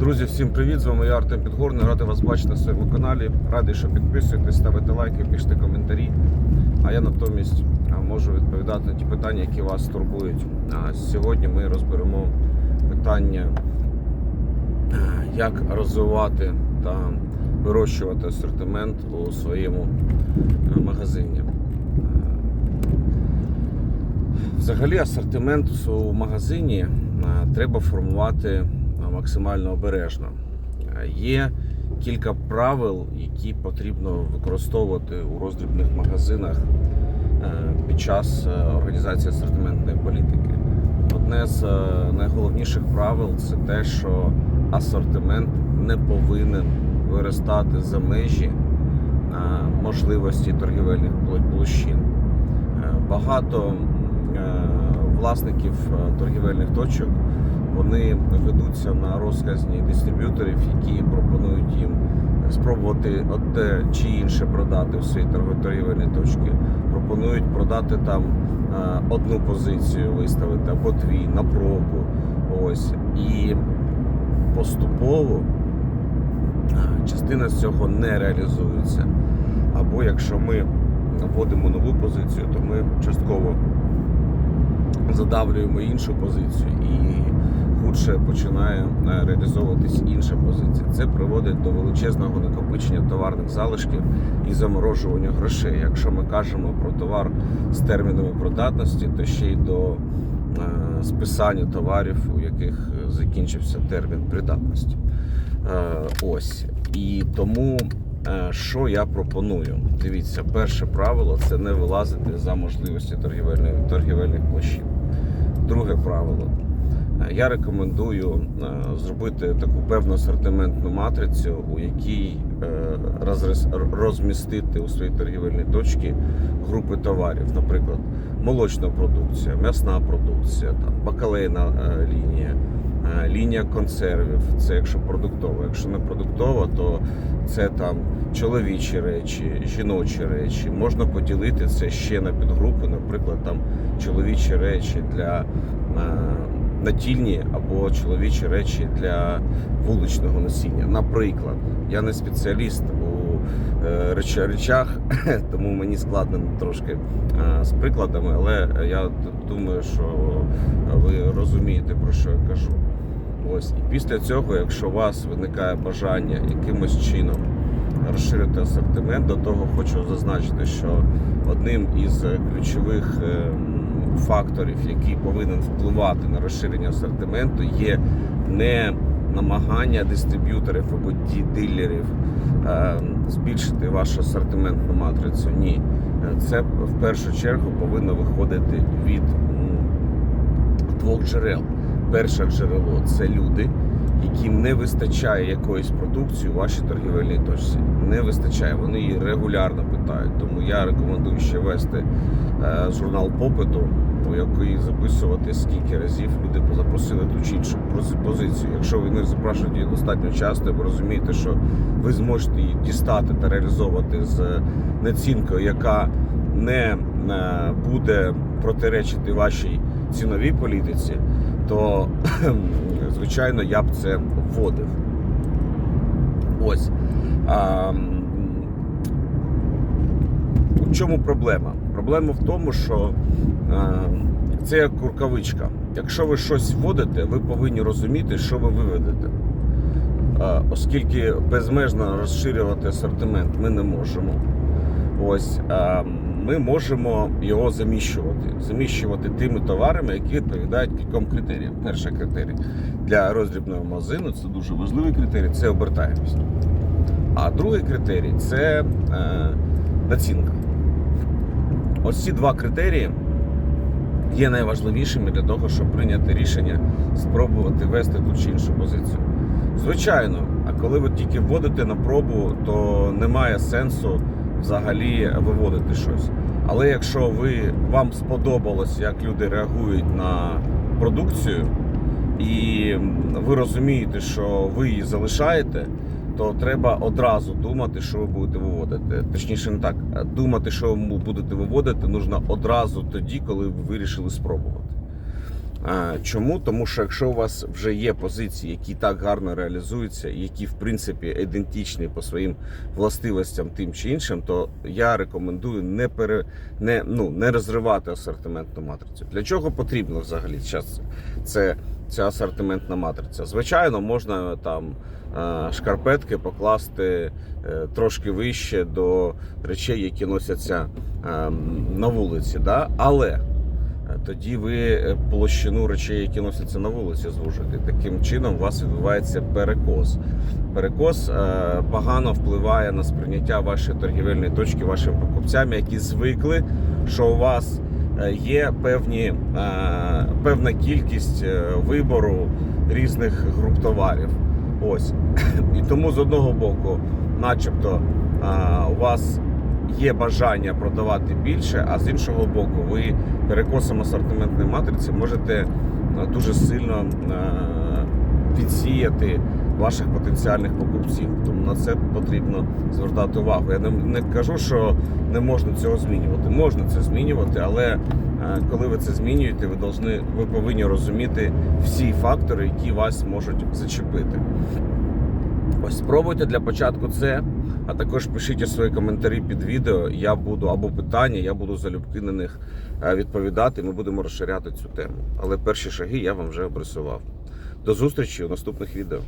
Друзі, всім привіт! З вами я Артем Підгорний. Радий вас бачити на своєму каналі. Радий, що підписуєтесь, ставите лайки, пишете коментарі. А я натомість можу відповідати на ті питання, які вас турбують. А сьогодні ми розберемо питання, як розвивати та вирощувати асортимент у своєму магазині. Взагалі асортимент у магазині треба формувати максимально обережно. Є кілька правил, які потрібно використовувати у роздрібних магазинах е, під час е, організації асортиментної політики. Одне з е, найголовніших правил це те, що асортимент не повинен виростати за межі можливості торгівельних площин. Багато власників торгівельних точок вони ведуться на розказні дистриб'юторів, які пропонують їм спробувати одне чи інше продати в своїй торго- торгівельній точці. Пропонують продати там е, одну позицію, виставити або дві на пробу. Ось і поступово е, частина з цього не реалізується. Або якщо ми вводимо нову позицію, то ми частково задавлюємо іншу позицію і худше починає е, реалізовуватись інша позиція. Це приводить до величезного накопичення товарних залишків і заморожування грошей. Якщо ми кажемо про товар з термінами придатності, то ще й до е, списання товарів, у яких закінчився термін придатності. Е, Ось і тому. Що я пропоную? Дивіться, перше правило це не вилазити за можливості торгівельних, торгівельних площин. Друге правило. Я рекомендую е, зробити таку певну асортиментну матрицю, у якій е, розмістити у своїй торгівельній точці групи товарів, наприклад, молочна продукція, м'ясна продукція, там, бакалейна е, лінія, лінія консервів. Це якщо продуктова. Якщо не продуктова, то це там чоловічі речі, жіночі речі. Можна поділити це ще на підгрупи, наприклад, там чоловічі речі для натільні або чоловічі речі для вуличного носіння. Наприклад, я не спеціаліст у е, речах, тому мені складно трошки е, з прикладами, але я думаю, що ви розумієте про що я кажу. Ось і після цього, якщо у вас виникає бажання якимось чином розширити асортимент, до того хочу зазначити, що одним із ключових е, м, факторів, який повинен впливати на розширення асортименту, є не намагання дистриб'юторів або дилерів е, збільшити вашу асортиментну матрицю. Ні, це в першу чергу повинно виходити від двох джерел. Перше джерело це люди, яким не вистачає якоїсь продукції у вашій торгівельній точці. Не вистачає. Вони її регулярно питають. Тому я рекомендую ще вести е, журнал попиту, у який записувати скільки разів люди запросили ту чи іншу позицію. Якщо ви не запрошуєте її достатньо часто, ви розумієте, що ви зможете її дістати та реалізовувати з націнкою, яка не е, буде протиречити вашій ціновій політиці, то звичайно я б це вводив. Ось. У чому проблема? Проблема в тому, що е, це як рукавичка. Якщо ви щось вводите, ви повинні розуміти, що ви виведете. Оскільки безмежно розширювати асортимент ми не можемо. Ось ми можемо його заміщувати, заміщувати тими товарами, які відповідають кільком критеріям. Перший критерій для роздрібного магазину це дуже важливий критерій це обертаємість. А другий критерій це е, націнка. Ось ці два критерії є найважливішими для того, щоб прийняти рішення спробувати вести ту чи іншу позицію. Звичайно, а коли ви тільки вводите на пробу, то немає сенсу взагалі виводити щось. Але якщо ви вам сподобалось, як люди реагують на продукцію, і ви розумієте, що ви її залишаєте, то треба одразу думати, що ви будете виводити. Точніше, не так. Думати, що ви будете виводити, нужно одразу тоді, коли ви вирішили спробувати. Е, Чому? Тому що якщо у вас вже є позиції, які так гарно реалізуються, які в принципі ідентичні по своїм властивостям тим чи іншим, то я рекомендую не пере не, ну, не розривати асортиментну матрицю. Для чого потрібно взагалі зараз це ця асортиментна матриця? Звичайно, можна там е, шкарпетки покласти е, трошки вище до речей, які носяться е, на вулиці, да? але тоді ви площину речей, які носяться на вулиці, звужуєте. Таким чином у вас відбувається перекос. Перекос погано впливає на сприйняття вашої торгівельної точки вашими покупцями, які звикли, що у вас є певні, е, певна кількість е, вибору різних груп товарів. Ось. І тому з одного боку, начебто, е, у вас є бажання продавати більше, а з іншого боку, ви перекосом асортиментної матриці можете е, дуже сильно е, підсіяти ваших потенціальних покупців. Тому на це потрібно звертати увагу. Я не, не кажу, що не можна цього змінювати. Можна це змінювати, але е, коли ви це змінюєте, ви должны, ви повинні розуміти всі фактори, які вас можуть зачепити. Ось спробуйте для початку це, а також пишіть свої коментарі під відео. Я буду або питання, я буду залюбки на них е, відповідати. Ми будемо розширяти цю тему. Але перші шаги я вам вже обрисував. До зустрічі у наступних відео.